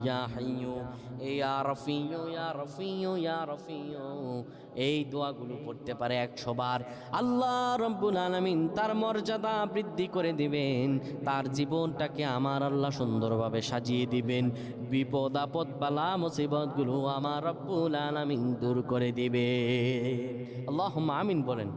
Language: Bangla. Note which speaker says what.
Speaker 1: ইয়া ইয়া এই দোয়াগুলো পড়তে পারে একশো বার। আল্লাহ রব্বুল আলমিন তার মর্যাদা বৃদ্ধি করে দিবেন। তার জীবনটাকে আমার আল্লাহ সুন্দরভাবে সাজিয়ে দিবেন। বিপদ, আপদ, বালা, মুসিবতগুলো আমার রব্বুল আলমিন দূর করে দিবে আল্লাহ আমিন বলেন।